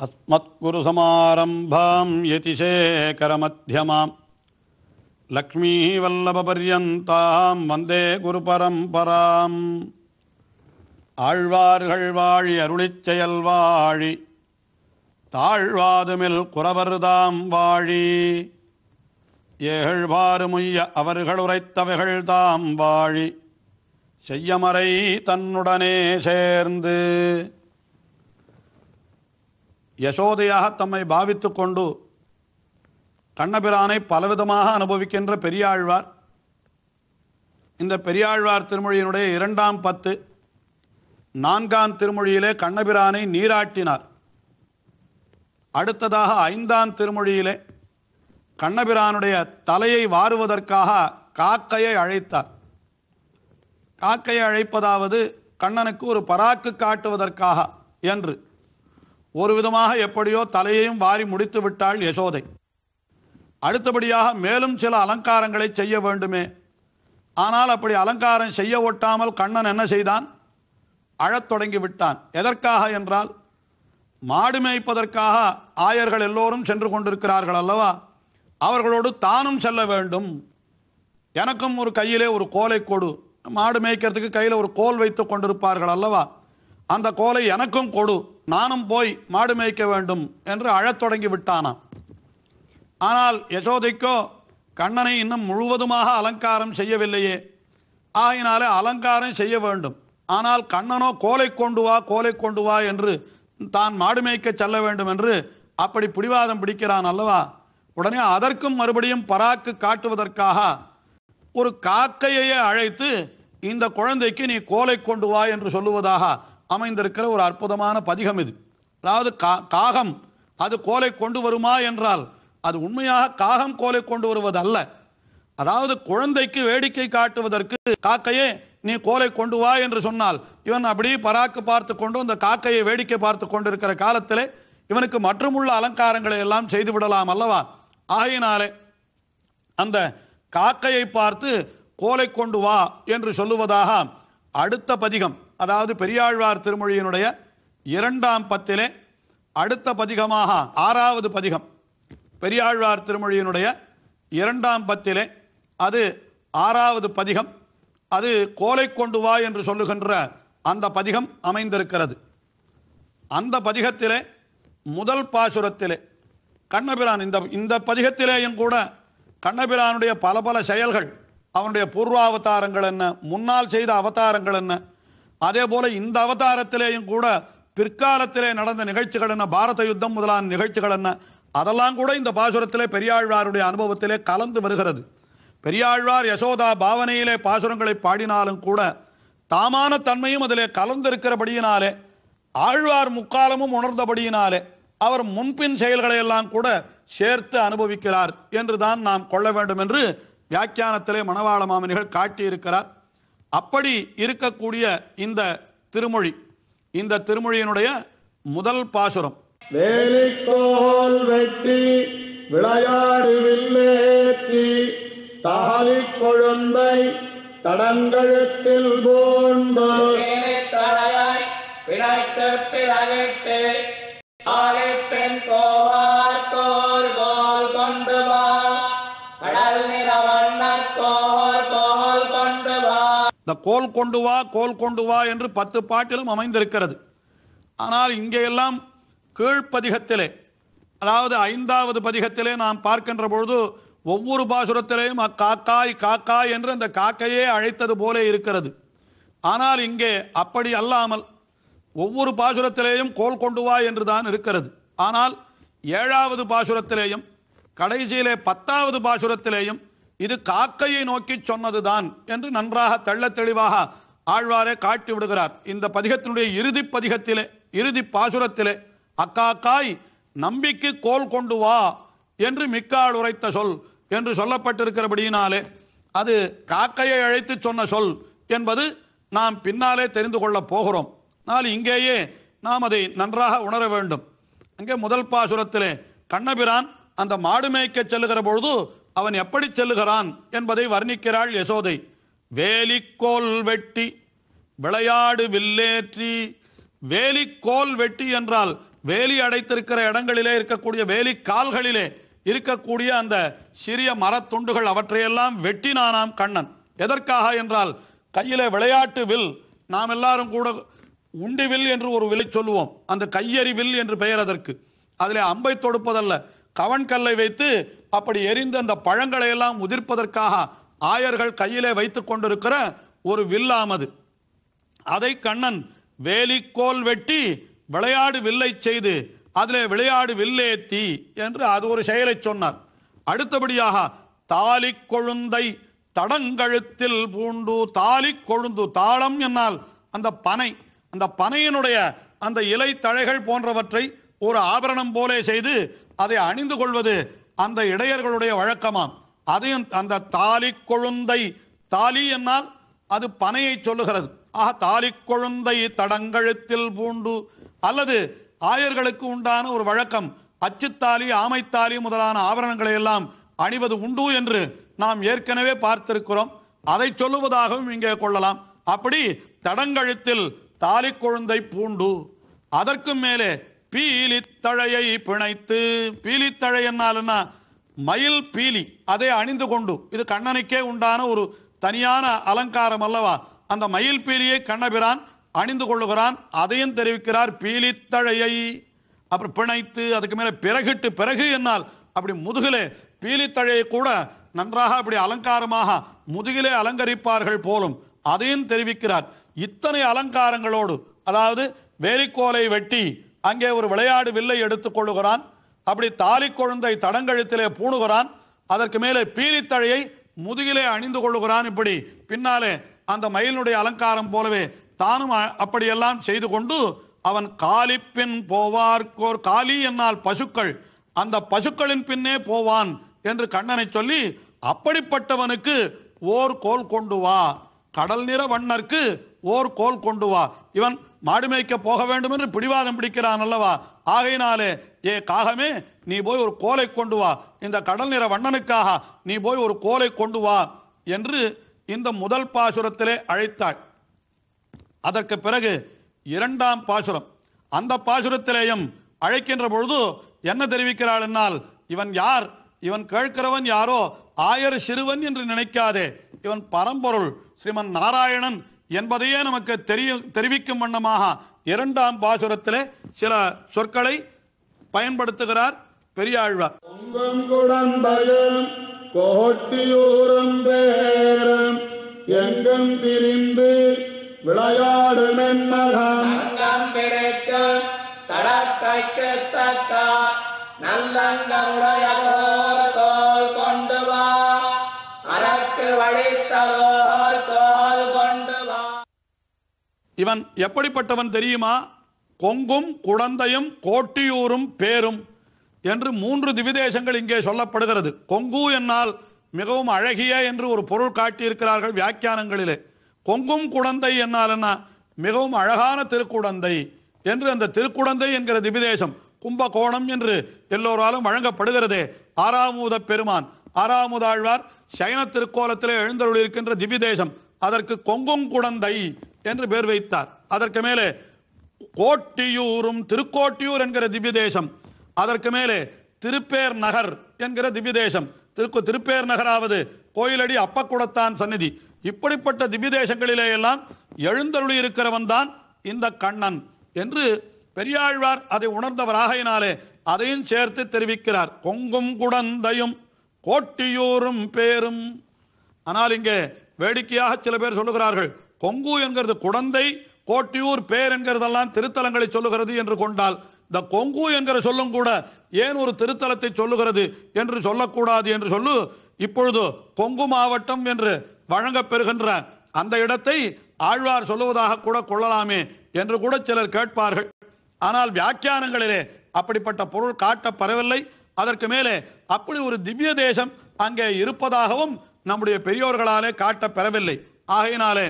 अस्मत्कुरुसमारम्भां यतिशेखरमध्यमाम् லக்ஷ்மீவல்லபபர்யந்தாம் வந்தே குரு பரம்பராம் ஆழ்வார்கள் வாழி அருளிச் செயல் வாழி தாழ்வாதுமில் குறவர்தாம் வாழி ஏழ்வாறு முய்ய அவர்கள் உரைத்தவைகள் தாம் வாழி செய்யமறை தன்னுடனே சேர்ந்து யசோதையாக தம்மை பாவித்துக் கொண்டு கண்ணபிரானை பலவிதமாக அனுபவிக்கின்ற பெரியாழ்வார். இந்த பெரியாழ்வார் திருமொழியினுடைய இரண்டாம் பத்து நான்காம் திருமொழியிலே கண்ணபிரானை நீராட்டினார். அடுத்ததாக ஐந்தாம் திருமொழியிலே கண்ணபிரானுடைய தலையை வாருவதற்காக காக்கையை அழைத்தார். காக்கையை அழைப்பதாவது கண்ணனுக்கு ஒரு பராக்கு காட்டுவதற்காக என்று. ஒரு விதமாக எப்படியோ தலையையும் வாரி முடித்து விட்டாள் யசோதை. அடுத்தபடியாக மேலும் சில அலங்காரங்களை செய்ய வேண்டுமே. ஆனால் அப்படி அலங்காரம் செய்ய ஒட்டாமல் கண்ணன் என்ன செய்தான்? அழத் தொடங்கி விட்டான். எதற்காக என்றால் மாடு மேய்ப்பதற்காக ஆயர்கள் எல்லோரும் சென்று கொண்டிருக்கிறார்கள் அல்லவா? அவர்களோடு தானும் செல்ல வேண்டும். எனக்கும் ஒரு கையிலே ஒரு கோலை கொடு. மாடு மேய்க்கிறதுக்கு கையில் ஒரு கோல் வைத்து கொண்டிருப்பார்கள் அல்லவா? அந்த கோலை எனக்கும் கொடு. நானும் போய் மாடு மேய்க்க வேண்டும் என்று அழத் தொடங்கி விட்டானாம் ஆனால் யசோதைக்கோ கண்ணனை இன்னும் முழுவதுமாக அலங்காரம் செய்யவில்லையே. ஆகினாலே அலங்காரம் செய்ய வேண்டும். ஆனால் கண்ணனோ கோலை கொண்டு வா கோலை கொண்டு வா என்று தான் மாடு மேய்க்க செல்ல வேண்டும் என்று அப்படி பிடிவாதம் பிடிக்கிறான் அல்லவா? உடனே அதற்கும் மறுபடியும் பராக்கு காட்டுவதற்காக ஒரு காக்கையையே அழைத்து இந்த குழந்தைக்கு நீ கோலை கொண்டு வா என்று சொல்லுவதாக அமைந்திருக்கிற ஒரு அற்புதமான பதிகம் இது. அதாவது கா- காகம் அது கோலை கொண்டு வருமா என்றால் அது உண்மையாக காகம் கோலை கொண்டு வருவது அல்ல அதாவது குழந்தைக்கு வேடிக்கை காட்டுவதற்கு காக்கையே நீ கோலை கொண்டு வா என்று சொன்னால் இவன் அப்படி பராக்கு பார்த்து கொண்டு அந்த காக்கையை வேடிக்கை பார்த்து கொண்டிருக்கிற காலத்திலே இவனுக்கு மற்றுமுள்ள அலங்காரங்களை எல்லாம் செய்து விடலாம் அல்லவா? ஆகையினாலே அந்த காக்கையை பார்த்து கோலை கொண்டு வா என்று சொல்லுவதாக அடுத்த பதிகம். அதாவது பெரியாழ்வார் திருமொழியினுடைய இரண்டாம் பத்திலே அடுத்த பதிகமாக ஆறாவது பதிகம் பெரியாழ்வார் திருமொழியினுடைய இரண்டாம் பத்திலே அது ஆறாவது பதிகம் அது கோலை கொண்டு வா என்று சொல்லுகின்ற அந்த பதிகம் அமைந்திருக்கிறது. அந்த பதிகத்திலே முதல் பாசுரத்திலே கண்ணபிரான் இந்த இந்த பதிகத்திலேயும் கூட கண்ணபிரானுடைய பல பல செயல்கள் அவனுடைய பூர்வாவதாரங்கள் என்ன முன்னால் செய்த அவதாரங்கள் என்ன அதே போல இந்த அவதாரத்திலேயும் கூட பிற்காலத்திலே நடந்த நிகழ்ச்சிகள் என்ன? பாரத யுத்தம் முதலான நிகழ்ச்சிகள் என்ன? அதெல்லாம் கூட இந்த பாசுரத்திலே பெரியாழ்வாருடைய அனுபவத்திலே கலந்து வருகிறது. பெரியாழ்வார் யசோதா பாவனையிலே பாசுரங்களை பாடினாலும் கூட தாமான தன்மையும் அதிலே கலந்திருக்கிறபடியினாலே ஆழ்வார் முக்காலமும் உணர்ந்தபடியினாலே அவர் முன்பின் செயல்களை எல்லாம் கூட சேர்த்து அனுபவிக்கிறார் என்றுதான் நாம் கொள்ள வேண்டும் என்று வியாக்கியானத்திலே மணவாள மாமனிகள் காட்டியிருக்கிறார். அப்படி இருக்கக்கூடிய இந்த திருமொழி இந்த திருமொழியினுடைய முதல் பாசுரம். வேலிக்கோல் வெட்டி விளையாடு வில்லேற்றி தாலிக் கொழுந்தை தடங்கழுத்தில் பூண்டு. தடையாய் விளைத்து பிறவிட்டு ஆழிப்பெண் கோவார் கோல் கொண்டு வா கோல் கொண்டு வா என்று பத்து பாட்டிலும் அமைந்திருக்கிறது. ஆனால் இங்கேயெல்லாம் கீழ்ப்பதிகத்திலே அதாவது ஐந்தாவது பதிகத்திலே நாம் பார்க்கின்ற பொழுது ஒவ்வொரு பாசுரத்திலேயும் அக்காக்காய் காக்காய் என்று அந்த காக்கையே அழைத்தது போலே இருக்கிறது. ஆனால் இங்கே அப்படி அல்லாமல் ஒவ்வொரு பாசுரத்திலேயும் கோல் கொண்டு வா என்று தான் இருக்கிறது. ஆனால் ஏழாவது பாசுரத்திலேயும் கடைசியிலே பத்தாவது பாசுரத்திலேயும் இது காக்கையை நோக்கி சொன்னதுதான் என்று நன்றாக தள்ள தெளிவாக ஆழ்வாரே காட்டி விடுகிறார். இந்த பதிகத்தினுடைய இறுதி பதிகத்திலே இறுதி பாசுரத்திலே அக்காக்காய் நம்பிக்கை கோல் கொண்டு வா என்று மிக்காள் உரைத்த சொல் என்று சொல்லப்பட்டிருக்கிறபடியினாலே அது காக்கையை அழைத்து சொன்ன சொல் என்பது நாம் பின்னாலே தெரிந்து கொள்ளப் போகிறோம். ஆனால் இங்கேயே நாம் அதை நன்றாக உணர வேண்டும். அங்கே முதல் பாசுரத்திலே கண்ணபிரான் அந்த மாடு மேய்க்க செல்லுகிற பொழுது அவன் எப்படி செல்லுகிறான் என்பதை வர்ணிக்கிறாள் யசோதை. வேலிக்கோல் வெட்டி விளையாடு வில்லேற்றி. வேலிக்கோல் வெட்டி என்றால் வேலி அடைத்திருக்கிற இடங்களிலே இருக்கக்கூடிய வேலி கால்களிலே இருக்கக்கூடிய அந்த சிறிய மரத்துண்டுகள் அவற்றையெல்லாம் வெட்டினானாம் கண்ணன். எதற்காக என்றால் கையிலே விளையாட்டு வில் நாம் எல்லாரும் கூட உண்டி வில் என்று ஒரு விலை சொல்லுவோம். அந்த கையறி வில் என்று பெயர் அதற்கு. அதிலே அம்பை தொடுப்பதல்ல கவன்கல்லை வைத்து அப்படி எரிந்த அந்த பழங்களை எல்லாம் உதிர்ப்பதற்காக ஆயர்கள் கையிலே வைத்துக் கொண்டிருக்கிற ஒரு வில்லாமது. அதை கண்ணன் வேலிக்கோல் வெட்டி விளையாடு வில்லை செய்து அதிலே விளையாடு வில்லேத்தி என்று அது ஒரு செயலை சொன்னார். அடுத்தபடியாக தாலி கொழுந்தை தடங்கழுத்தில் பூண்டு தாலி கொழுந்து தாளம் என்னால் அந்த பனை அந்த பனையினுடைய அந்த இலை தழைகள் போன்றவற்றை ஒரு ஆபரணம் போலே செய்து அதை அணிந்து கொள்வது அந்த இடையர்களுடைய வழக்கமாம். அதையும் அந்த தாலி கொழுந்தை தாலி என்னால் அது பனையை சொல்லுகிறது. ஆக தாலி கொழுந்தை தடங்கழுத்தில் பூண்டு அல்லது ஆயர்களுக்கு உண்டான ஒரு வழக்கம் அச்சுத்தாலி ஆமைத்தாலி முதலான ஆபரணங்களை எல்லாம் அணிவது உண்டு என்று நாம் ஏற்கனவே பார்த்திருக்கிறோம். அதை சொல்லுவதாகவும் இங்கே கொள்ளலாம். அப்படி தடங்கழுத்தில் தாலி கொழுந்தை பூண்டு அதற்கும் மேலே பீலித்தழையை பிணைத்து பீலித்தழை என்னால் மயில் பீலி. அதை அணிந்து கொண்டு இது கண்ணனுக்கே உண்டான ஒரு தனியான அலங்காரம் அல்லவா? அந்த மயில் பீலியை கண்ணபிரான் அணிந்து கொள்ளுகிறான் அதையும் தெரிவிக்கிறார் பீலித்தழையை. அப்புறம் பிணைத்து அதுக்கு மேல பிறகிட்டு பிறகு என்னால் அப்படி முதுகிலே பீலித்தழையை கூட நன்றாக அப்படி அலங்காரமாக முதுகிலே அலங்கரிப்பார்கள் போலும் அதையும் தெரிவிக்கிறார். இத்தனை அலங்காரங்களோடு அதாவது வேலிக்கோலை வெட்டி அங்கே ஒரு விளையாடு வில்லை எடுத்துக் கொள்ளுகிறான். அப்படி தாலி கொழுந்தை தடங்கழுத்திலே பூணுகிறான். அதற்கு மேலே பீலித்தழையை முதுகிலே அணிந்து கொள்ளுகிறான் இப்படி. பின்னாலே அந்த மயிலுடைய அலங்காரம் போலவே தானும் அப்படியெல்லாம் செய்து கொண்டு அவன் காலிப்பின் போவார்க்கோர் காலி என்னால் பசுக்கள். அந்த பசுக்களின் பின்னே போவான் என்று கண்ணனை சொல்லி அப்படிப்பட்டவனுக்கு ஓர் கோல் கொண்டு வா. கடல் நிற வண்ணர்க்கு ஓர் கோல் கொண்டு வா. இவன் மாடு மேய்க்க போக வேண்டும் என்று பிடிவாதம் பிடிக்கிறான் அல்லவா? ஆகையினாலே ஏ காகமே நீ போய் ஒரு கோலை கொண்டு வா. இந்த கடல் நிற வண்ணனுக்காக நீ போய் ஒரு கோலை கொண்டு வா என்று இந்த முதல் பாசுரத்திலே அழைத்தாள். அதற்கு பிறகு இரண்டாம் பாசுரம். அந்த பாசுரத்திலேயும் அழைக்கின்ற பொழுது என்ன தெரிவிக்கிறாள் என்னால்? இவன் யார்? இவன் கேட்கிறவன் யாரோ? ஆயர் சிறுவன் என்று நினைக்காதே. இவன் பரம்பொருள். ஸ்ரீமன் நாராயணன் என்பதையே நமக்கு தெரிய தெரிவிக்கும் வண்ணமாக இரண்டாம் பாசுரத்திலே சில சொற்களை பயன்படுத்துகிறார் பெரியாழ்வார். கோட்டியூரும் பேரம் எங்கும் திரிந்து விளையாடும் மகன் அங்கம் பிடித்து தடக்கைக்கு தக்க இவன் எப்படிப்பட்டவன் தெரியுமா? கொங்கும் குடந்தையும் கோட்டியூரும் பேரும் என்று மூன்று திவிதேசங்கள் இங்கே சொல்லப்படுகிறது. கொங்கு என்னால் மிகவும் அழகிய என்று ஒரு பொருள் காட்டியிருக்கிறார்கள் வியாக்கியானங்களிலே. கொங்கும் குடந்தை என்னால் என்ன? மிகவும் அழகான திருக்குடந்தை என்று அந்த திருக்குடந்தை என்கிற திவிதேசம் கும்பகோணம் என்று எல்லோராலும் வழங்கப்படுகிறதே. ஆறாமூத பெருமான் ஆறாமுதாழ்வார் சயன திருக்கோலத்திலே எழுந்தருள் இருக்கின்ற திவிதேசம். அதற்கு கொங்கும் குடந்தை என்று பேர் வைத்தார். அதற்கு மேலே கோட்டியூரும் திருக்கோட்டியூர் என்கிற திவ்யதேசம். அதற்கு மேலே திருப்பேர் நகர் என்கிற திவ்யதேசம். திருக்கு திருப்பேர் நகராவது கோயிலடி அப்பக்குடத்தான் சந்நிதி. இப்படிப்பட்ட திவ்யதேசங்களிலே எல்லாம் எழுந்தருளி இருக்கிறவன் தான் இந்த கண்ணன் என்று பெரியாழ்வார் அதை உணர்ந்தவராகையினாலே அதையும் சேர்த்து தெரிவிக்கிறார். கொங்கும் குடந்தையும் கோட்டியூரும் பேரும். ஆனால் இங்கே வேடிக்கையாக சில பேர் சொல்லுகிறார்கள். கொங்கு என்கிறது குழந்தை கோட்டியூர் பேர் என்கிறதெல்லாம் திருத்தலங்களை சொல்லுகிறது என்று கொண்டால் இந்த கொங்கு என்கிற சொல்லும் கூட ஏன் ஒரு திருத்தலத்தை சொல்லுகிறது என்று சொல்லக்கூடாது என்று சொல்லு. இப்பொழுது கொங்கு மாவட்டம் என்று வழங்கப்பெறுகின்ற அந்த இடத்தை ஆழ்வார் சொல்லுவதாக கூட கொள்ளலாமே என்று கூட சிலர் கேட்பார்கள். ஆனால் வியாக்கியானங்களிலே அப்படிப்பட்ட பொருள் காட்டப்படவில்லை. அதற்கு மேலே அப்படி ஒரு திவ்ய தேசம் அங்கே இருப்பதாகவும் நம்முடைய பெரியோர்களாலே காட்டப் பெறவில்லை ஆகையினாலே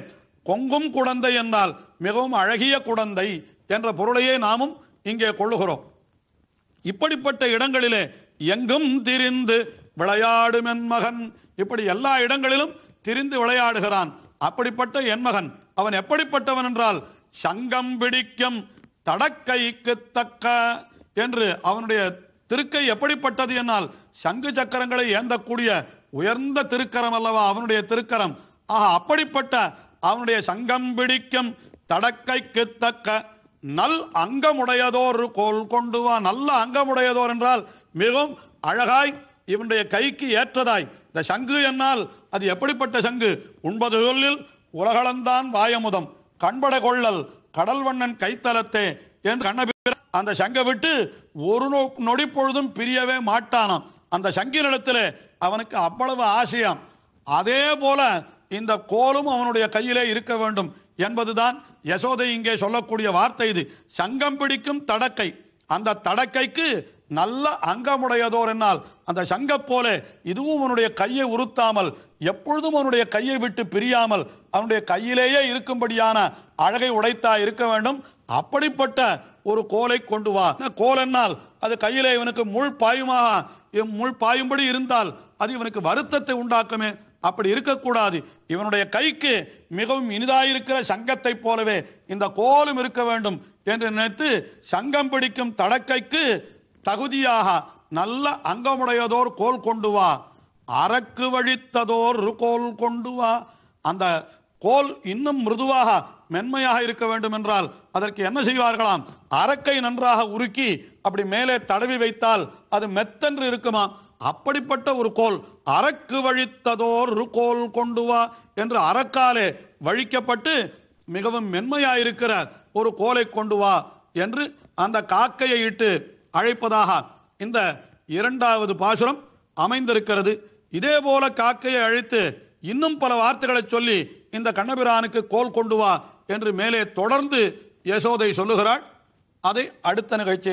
கொங்கும் குழந்தை என்றால் மிகவும் அழகிய குழந்தை என்ற பொருளையே நாமும் இங்கே கொள்ளுகிறோம். இப்படிப்பட்ட இடங்களிலே எங்கும் திரிந்து விளையாடும் என் மகன். இப்படி எல்லா இடங்களிலும் திரிந்து விளையாடுகிறான். அப்படிப்பட்ட என் மகன். அவன் எப்படிப்பட்டவன் என்றால் சங்கம் பிடிக்கும் தடக்கைக்கு தக்க என்று அவனுடைய திருக்கை எப்படிப்பட்டது என்னால் சங்கு சக்கரங்களை ஏந்தக்கூடிய உயர்ந்த திருக்கரம் அல்லவா அவனுடைய திருக்கரம். ஆக அப்படிப்பட்ட அவனுடைய சங்கம் பிடிக்கும். தடக்கைக்கு தக்க நல் அங்கமுடையதோர் கோல் கொண்டு வா. நல்ல அங்கமுடையதோர் என்றால் மிகவும் அழகாய் இவனுடைய கைக்கு ஏற்றதாய். இந்த சங்கு என்னால் அது எப்படிப்பட்ட சங்கு? உண்பது சொல்லில் உலகளந்தான் வாயமுதம். கண்பட கொள்ளல் கடல்வண்ணன் கைத்தலத்தே என்று கண்ணபிர அந்த சங்கை விட்டு ஒரு நோ நொடி பொழுதும் பிரியவே மாட்டானாம். அந்த சங்கினிடத்திலே அவனுக்கு அவ்வளவு ஆசையாம். அதே போல இந்த கோலும் அவனுடைய கையிலே இருக்க வேண்டும் என்பதுதான் யசோதை இங்கே சொல்லக்கூடிய வார்த்தை இது. சங்கம் பிடிக்கும் தடக்கை. அந்த தடக்கைக்கு நல்ல அங்கமுடையதோர் என்னால். அந்த சங்கம் போல இதுவும் அவனுடைய கையை உறுத்தாமல் எப்பொழுதும் அவனுடைய கையை விட்டு பிரியாமல் அவனுடைய கையிலேயே இருக்கும்படியான அழகை உடைத்தா இருக்க வேண்டும். அப்படிப்பட்ட ஒரு கோலை கொண்டு வா. கோல் என்னால். அது கையிலே இவனுக்கு முள் பாயுமாக முள் பாயும்படி இருந்தால் அது இவனுக்கு வருத்தத்தை உண்டாக்குமே. அப்படி இருக்கக்கூடாது. இவனுடைய கைக்கு மிகவும் இனிதாயிருக்கிற சங்கத்தை போலவே இந்த கோலும் இருக்க வேண்டும் என்று நினைத்து சங்கம் பிடிக்கும் தடக்கைக்கு தகுதியாக நல்ல அங்கமுடையதோர் கோல் கொண்டு வா. அரக்கு வழித்ததோர் கோல் கொண்டு வா. அந்த கோல் இன்னும் மிருதுவாக மென்மையாக இருக்க வேண்டும் என்றால் அதற்கு என்ன செய்வார்களாம்? அரக்கை நன்றாக உருக்கி அப்படி மேலே தடவி வைத்தால் அது மெத்தென்று இருக்குமா? அப்படிப்பட்ட ஒரு கோல் அரக்கு வழித்ததோர் கோல் கொண்டு வா என்று அரக்காலே வழிக்கப்பட்டு மிகவும் மென்மையாயிருக்கிற ஒரு கோலை கொண்டு வா என்று அந்த காக்கையை இட்டு அழைப்பதாக இந்த இரண்டாவது பாசுரம் அமைந்திருக்கிறது. இதே போல காக்கையை அழைத்து இன்னும் பல வார்த்தைகளை சொல்லி இந்த கண்ணபிரானுக்கு கோல் கொண்டு வா என்று மேலே தொடர்ந்து யசோதை சொல்லுகிறாள். அதை அடுத்த நிகழ்ச்சி